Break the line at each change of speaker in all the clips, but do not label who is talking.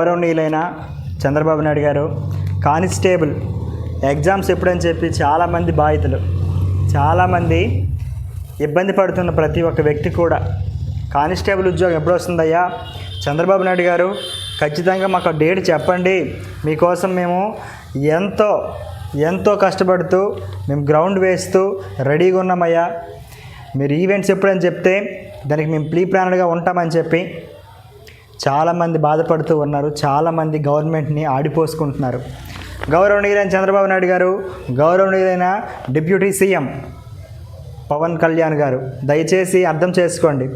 గౌరవనీయులైన చంద్రబాబు నాయుడు గారు constable exams ఎప్పుడని చెప్పి చాలామంది బాధితులు చాలామంది ఇబ్బంది పడుతున్న ప్రతి ఒక్క వ్యక్తి కూడా కానిస్టేబుల్ ఉద్యోగం ఎప్పుడు వస్తుందయ్యా చంద్రబాబు నాయుడు గారు ఖచ్చితంగా మాకు డేట్ చెప్పండి. మీకోసం మేము ఎంతో ఎంతో కష్టపడుతూ మేము గ్రౌండ్ వేస్తూ రెడీగా ఉన్నామయ్యా. మీరు ఈవెంట్స్ ఎప్పుడని చెప్తే దానికి మేము ప్రీ ప్లానర్గా ఉంటామని చెప్పి చాలామంది బాధపడుతూ ఉన్నారు. చాలామంది గవర్నమెంట్ని ఆడిపోసుకుంటున్నారు. గౌరవనీయులైన చంద్రబాబు నాయుడు గారు గౌరవనీయులైన డిప్యూటీ సీఎం పవన్ కళ్యాణ్ గారు దయచేసి అర్థం చేసుకోండి.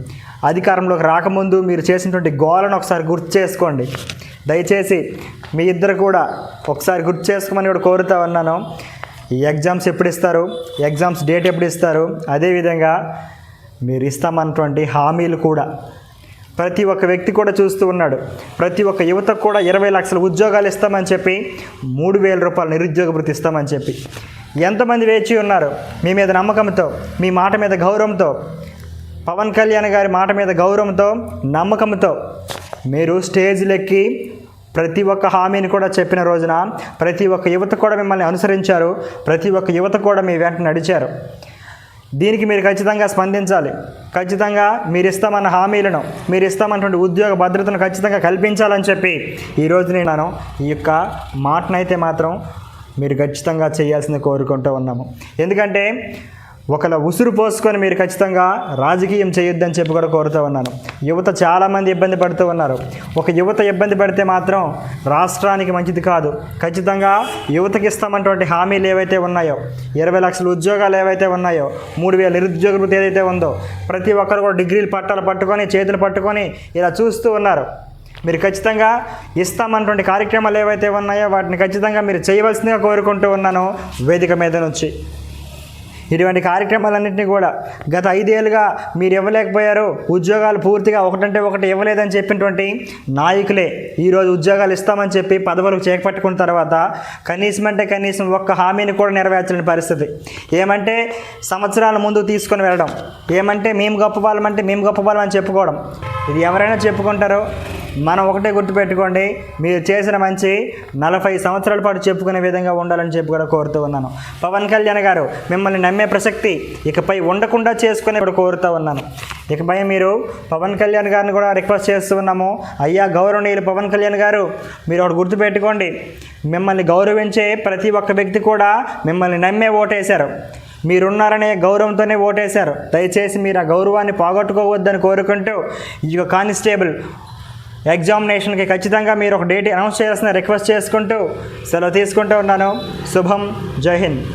అధికారంలోకి రాకముందు మీరు చేసినటువంటి గోలను ఒకసారి గుర్తు చేసుకోండి. దయచేసి మీ ఇద్దరు కూడా ఒకసారి గుర్తు చేసుకోమని కూడా కోరుతా ఉన్నాను. ఈ ఎగ్జామ్స్ ఎప్పుడు ఇస్తారు? ఎగ్జామ్స్ డేట్ ఎప్పుడు ఇస్తారు? అదేవిధంగా మీరు ఇస్తామన్నటువంటి హామీలు కూడా ప్రతి ఒక్క వ్యక్తి కూడా చూస్తూ ఉన్నాడు. ప్రతి ఒక్క యువతకు కూడా ఇరవై లక్షల ఉద్యోగాలు ఇస్తామని చెప్పి మూడు వేల రూపాయలు నిరుద్యోగ భృతి ఇస్తామని చెప్పి. ఎంతమంది వేచి ఉన్నారు? మీ మీద నమ్మకంతో మీ మాట మీద గౌరవంతో పవన్ కళ్యాణ్ గారి మాట మీద గౌరవంతో నమ్మకంతో మీరు స్టేజ్లెక్కి ప్రతి ఒక్క హామీని కూడా చెప్పిన రోజున ప్రతి ఒక్క యువత కూడా మిమ్మల్ని అనుసరించారు. ప్రతి ఒక్క యువత కూడా మీ వెంట నడిచారు. దీనికి మీరు ఖచ్చితంగా స్పందించాలి. ఖచ్చితంగా మీరు ఇస్తామన్న హామీలను మీరు ఇస్తామన్నటువంటి ఉద్యోగ భద్రతను ఖచ్చితంగా కల్పించాలని చెప్పి ఈరోజు నేను ఈ యొక్క మాటనైతే మాత్రం మీరు ఖచ్చితంగా చేయాల్సింది కోరుకుంటూ ఉన్నాము. ఎందుకంటే ఒకళ్ళ ఉసురు పోసుకొని మీరు ఖచ్చితంగా రాజకీయం చేయొద్దని చెప్పి కూడా కోరుతూ ఉన్నాను. యువత చాలామంది ఇబ్బంది పడుతూ ఉన్నారు. ఒక యువత ఇబ్బంది పడితే మాత్రం రాష్ట్రానికి మంచిది కాదు. ఖచ్చితంగా యువతకి ఇస్తామన్నటువంటి హామీలు ఏవైతే ఉన్నాయో ఇరవై లక్షల ఉద్యోగాలు ఏవైతే ఉన్నాయో మూడు వేల నిరుద్యోగ వృత్తి ఏదైతే ఉందో ప్రతి ఒక్కరు కూడా డిగ్రీలు పట్టాలు పట్టుకొని చేతులు పట్టుకొని ఇలా చూస్తూ ఉన్నారు. మీరు ఖచ్చితంగా ఇస్తామన్నటువంటి కార్యక్రమాలు ఏవైతే ఉన్నాయో వాటిని ఖచ్చితంగా మీరు చేయవలసిందిగా కోరుకుంటూ ఉన్నాను. వేదిక మీద నుంచి. ఇటువంటి కార్యక్రమాలన్నింటినీ కూడా గత ఐదేళ్ళుగా మీరు ఇవ్వలేకపోయారు. ఉద్యోగాలు పూర్తిగా ఒకటంటే ఒకటి ఇవ్వలేదని చెప్పినటువంటి నాయకులే ఈరోజు ఉద్యోగాలు ఇస్తామని చెప్పి పదవులకు చేపట్టుకున్న తర్వాత కనీసం అంటే కనీసం ఒక్క హామీని కూడా నెరవేర్చలేని పరిస్థితి. ఏమంటే సంవత్సరాల ముందు తీసుకొని వెళ్ళడం. ఏమంటే మేము గొప్ప వాళ్ళమంటే మేము గొప్ప వాళ్ళం అని చెప్పుకోవడం. ఇది ఎవరైనా చెప్పుకుంటారో? మనం ఒకటే గుర్తుపెట్టుకోండి మీరు చేసిన మంచి నలభై సంవత్సరాల పాటు చెప్పుకునే విధంగా ఉండాలని చెప్పి కూడా కోరుతూ ఉన్నాను. పవన్ కళ్యాణ్ గారు మిమ్మల్ని నమ్మే ప్రసక్తి ఇకపై ఉండకుండా చేసుకుని కూడా కోరుతూ ఉన్నాను. ఇకపై మీరు పవన్ కళ్యాణ్ గారిని కూడా రిక్వెస్ట్ చేస్తున్నాము అయ్యా గౌరవనీయులు పవన్ కళ్యాణ్ గారు మీరు ఒకటి గుర్తుపెట్టుకోండి. మిమ్మల్ని గౌరవించే ప్రతి ఒక్క వ్యక్తి కూడా మిమ్మల్ని నమ్మే ఓటేశారు. మీరున్నారనే గౌరవంతోనే ఓటేశారు. దయచేసి మీరు ఆ గౌరవాన్ని పోగొట్టుకోవద్దని కోరుకుంటూ ఈ కానిస్టేబుల్ ఎగ్జామినేషన్కి ఖచ్చితంగా మీరు ఒక డేట్ అనౌన్స్ చేయాల్సిన రిక్వెస్ట్ చేసుకుంటూ సెలవు తీసుకుంటూ ఉన్నాను. శుభం. జై హింద్.